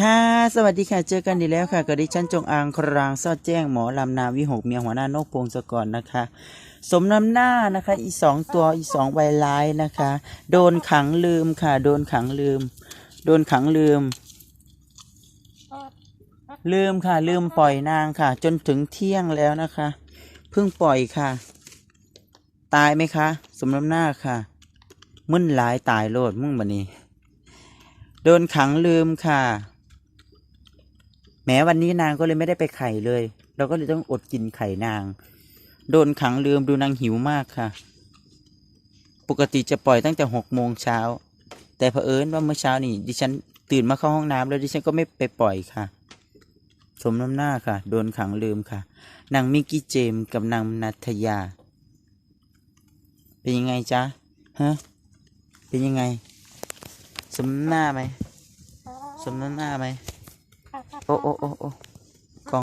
ค่ะ สวัสดีค่ะ เจอกันอีแล้วค่ะกับดิฉันจงอางครางซอดแจ้งหมอลำนาวิหกเมียหัวหน้านกพงศกรนะคะ สมน้ำหน้านะคะ อีสองตัวอีสองใบลายนะคะ โดนขังลืมค่ะ โดนขังลืม โดนขังลืม ลืมค่ะ ลืมปล่อยนางค่ะ จนถึงเที่ยงแล้วนะคะ เพิ่งปล่อยค่ะ ตายไหมคะ สมน้ำหน้าค่ะ มึนหลายตายโลดมึงบันนี้ โดนขังลืมค่ะ ม้วันนี้นางก็เลยไม่ได้ไปไข่เลย เราก็เลยต้องอดกินไข่นาง โดนขังลืมดูนางหิวมากค่ะ ปกติจะปล่อยตั้งแต่หกโมงเช้า แต่เผอิญว่าเมื่อเช้านี่ ดิฉันตื่นมาเข้าห้องน้ำแล้วดิฉันก็ไม่ไปปล่อยค่ะ สมน้ำหน้าค่ะ โดนขังลืมค่ะ นางมิกกี้เจมส์กับนางนัทยา เป็นยังไงจ๊ะฮะเป็นยังไง สมน้ำหน้าไหมสมน้ำหน้าไหม โอ้โอ้โอ้โอ้